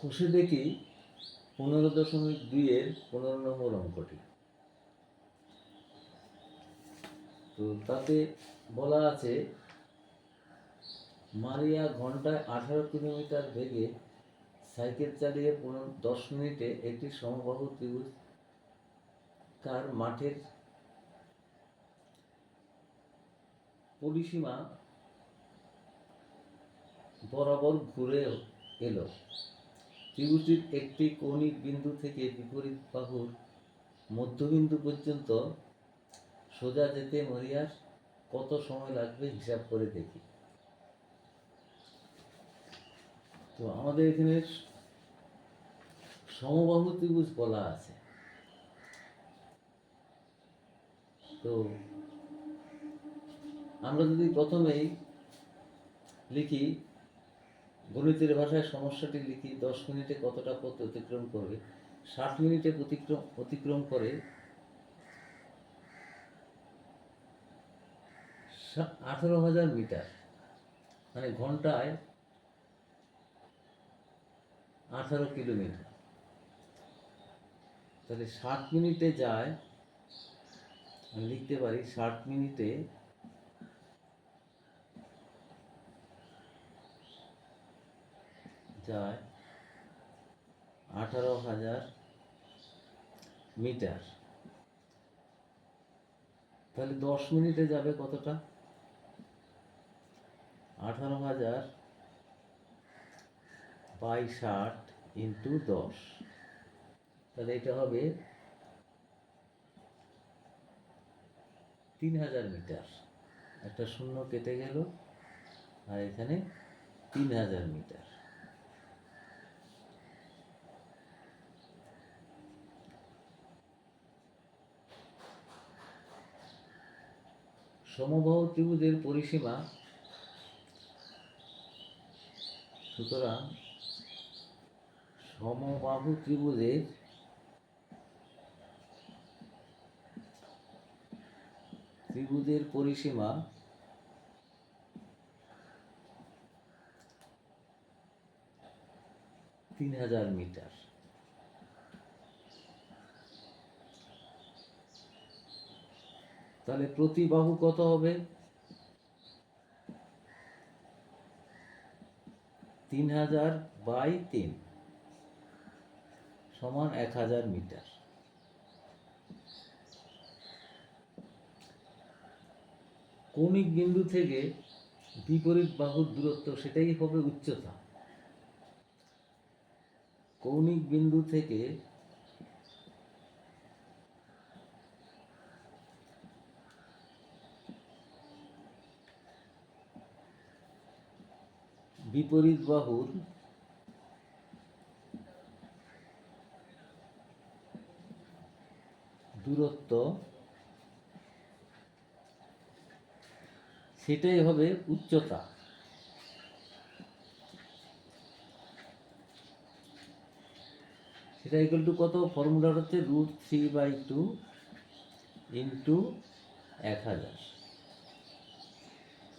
কষে দেখি পনেরো দশমিক দুইয়ের পনেরো নম্বর অঙ্কটি। তো তাতে বলা আছে, মারিয়া ঘন্টায় আঠারো কিলোমিটার বেগে সাইকেল চালিয়ে পনেরো দশ মিনিটে একটি সমবাহু ত্রিভুজ কার মাঠের পরিসীমা বরাবর ঘুরে এলো। ত্রিভুজটির একটি কৌণিক বিন্দু থেকে বিপরীত বাহুর মধ্যবিন্দু পর্যন্ত সোজা যেতে মরিয়ার কত সময় লাগবে হিসাব করে দেখি। তো আমাদের এখানে সমবাহু ত্রিভুজ বলা আছে। তো আমরা যদি প্রথমেই লিখি গণিতের ভাষায় সমস্যাটি লিখি, দশ মিনিটে কতটা পথ অতিক্রম করবে? ষাট মিনিটে অতিক্রম অতিক্রম করে আঠেরো হাজার মিটার। মানে ঘন্টায় আঠারো কিলোমিটার। তাহলে ষাট মিনিটে যায়, আমি লিখতে পারি, ষাট মিনিটে যায় আঠারো হাজার মিটার। তাহলে দশ মিনিটে যাবে কতটা? আঠারো হাজার বাই ষাট ইন্টু দশ। তাহলে এটা হবে তিন হাজার মিটার। একটা শূন্য কেটে গেল আর এখানে তিন হাজার মিটার। সমবাহু ত্রিভুজের পরিসীমা সুতরাং সমবাহু ত্রিভুজের ত্রিভুজের পরিসীমা তিন হাজার মিটার। তাহলে প্রতি বাহু কত হবে? তিন হাজার বাই তিন সমান এক হাজার মিটার। কৌণিক বিন্দু থেকে বিপরীত বাহুর দূরত্ব সেটাই হবে উচ্চতা। কৌণিক বিন্দু থেকে বিপরীত বাহুর দূরত্ব, সেটাই হবে উচ্চতা। সেটা ইকুয়াল টু কত? ফর্মুলা হচ্ছে root three by two into এক হাজার।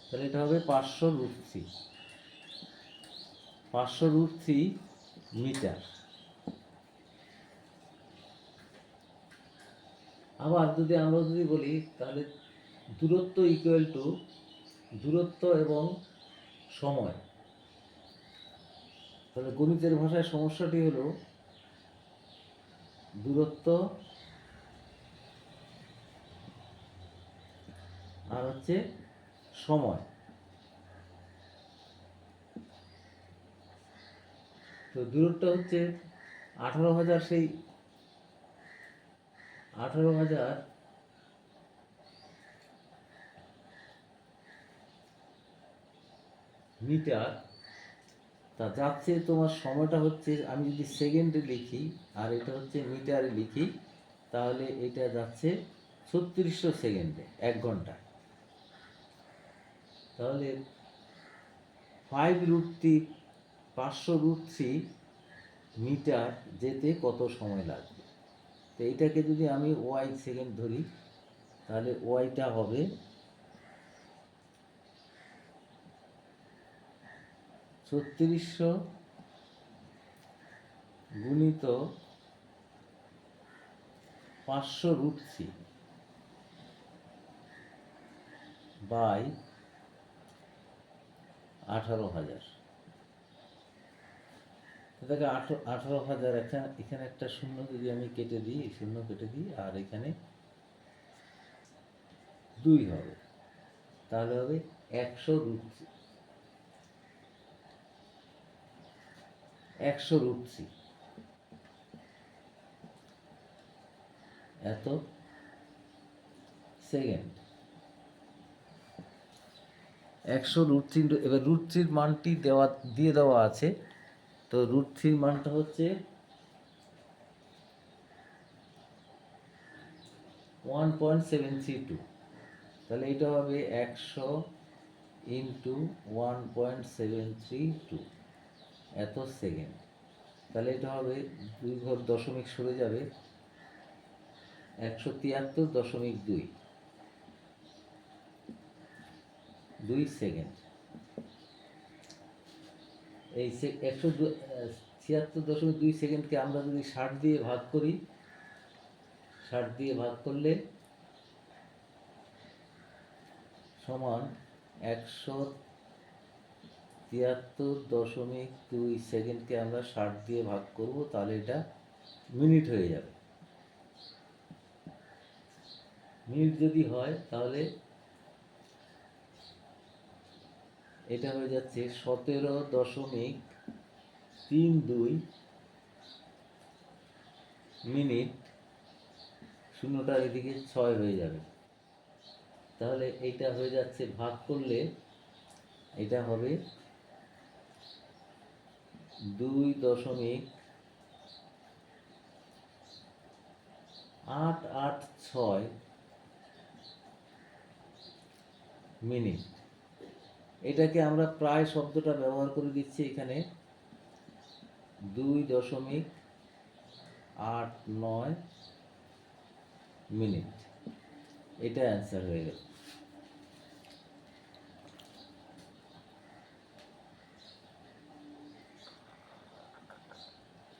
তাহলে এটা হবে পাঁচশো রুট থ্রি পাঁচশো রুট থ্রি মিটার। আবার যদি আমরা যদি বলি, তাহলে দূরত্ব ইকুয়াল টু দূরত্ব এবং সময়। তাহলে গণিতের ভাষায় সমস্যাটি হলো দূরত্ব আর হচ্ছে সময়। তো দূরত্ব হচ্ছে আঠারো হাজার সেই আঠারো হাজার মিটার। তা যাচ্ছে তোমার সময়টা হচ্ছে, আমি যদি সেকেন্ডে লিখি, আর এটা হচ্ছে মিটারে লিখি, তাহলে এটা যাচ্ছে ছত্রিশশো সেকেন্ডে এক ঘণ্টা। তাহলে ফাইভ রুট পাঁচশো রুট থ্রি মিটার যেতে কত সময় লাগবে? তো এইটাকে যদি আমি ওয়াই সেকেন্ড ধরি, তাহলে ওয়াইটা হবে ছত্রিশশো গুণিত পাঁচশো রুট থ্রি বাই আঠারো হাজার। এটাকে আঠারো আঠারো হাজার এখানে এখানে একটা শূন্য যদি আমি কেটে দিই শূন্য কেটে দিই, আর এখানে দুই হবে। তাহলে হবে একশো রুট একশো রুট থ্রি এত সেকেন্ড। একশো রুট থ্রি এবার রুট থ্রির মানটি দেওয়া, দিয়ে দেওয়া আছে। তো রুট থ্রির মানটা হচ্ছে one point seven three two তাহলে এটা হবে একশো into one point seven three two এত সেকেন্ড তাহলে এটা হবে দুই ঘর দশমিক সরে যাবে একশো তিয়াত্তর দশমিক দুই। দুই সেকেন্ড এই একশো ছিয়াত্তর দশমিক দুই সেকেন্ডকে আমরা যদি ষাট দিয়ে ভাগ করি, ষাট দিয়ে ভাগ করলে সমান একশো তিয়াত্তর দশমিক দুই সেকেন্ডকে আমরা ষাট দিয়ে ভাগ করব, তাহলে এটা মিনিট হয়ে যাবে। মিনিট যদি হয় তাহলে এটা হয়ে যাচ্ছে সতেরো দশমিক তিন দুই মিনিট। শূন্যটার এদিকে ছয় হয়ে যাবে। তাহলে এইটা হয়ে যাচ্ছে, ভাগ করলে এটা হবে দুই দশমিক আট আট ছয় মিনিট। এটাকে আমরা প্রায় শব্দটা ব্যবহার করে দিচ্ছি এখানে দুই দশমিক আট নয় মিনিট। এটা অ্যান্সার হয়ে গেল।